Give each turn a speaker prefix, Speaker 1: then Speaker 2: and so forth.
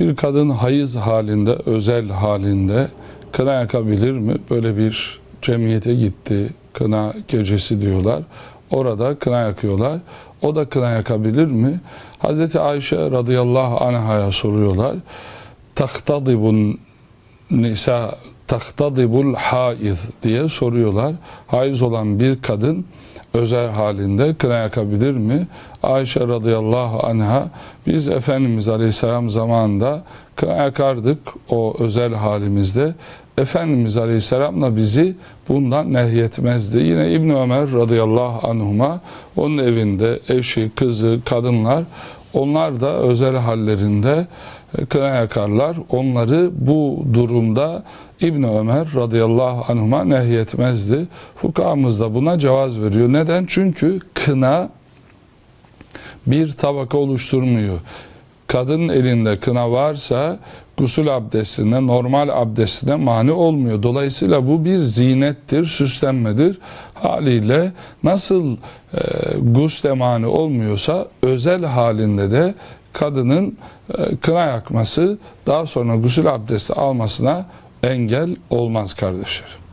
Speaker 1: Bir kadın hayız halinde, özel halinde kına yakabilir mi? Böyle bir cemiyete gitti, kına gecesi diyorlar. Orada kına yakıyorlar. O da kına yakabilir mi? Hazreti Ayşe radıyallahu anh'a soruyorlar. Tahtadibun nisa tahtadibul haiz diye soruyorlar. Haiz olan bir kadın özel halinde kına yakabilir mi? Ayşe radıyallahu anha biz Efendimiz aleyhisselam zamanında kına yakardık o özel halimizde. Efendimiz aleyhisselamla bizi bundan nehyetmezdi. Yine İbn Ömer radıyallahu anhuma onun evinde eşi, kızı, kadınlar onlar da özel hallerinde e, kına yakarlar. Onları bu durumda İbn Ömer radıyallahu anhuma nehyetmezdi. Fukahamız da buna cevaz veriyor. Neden? Çünkü kına bir tabaka oluşturmuyor. Kadın elinde kına varsa gusül abdestine, normal abdestine mani olmuyor. Dolayısıyla bu bir zinettir, süslenmedir. Haliyle nasıl e, gusle mani olmuyorsa özel halinde de kadının e, kına yakması daha sonra gusül abdesti almasına engel olmaz kardeşlerim.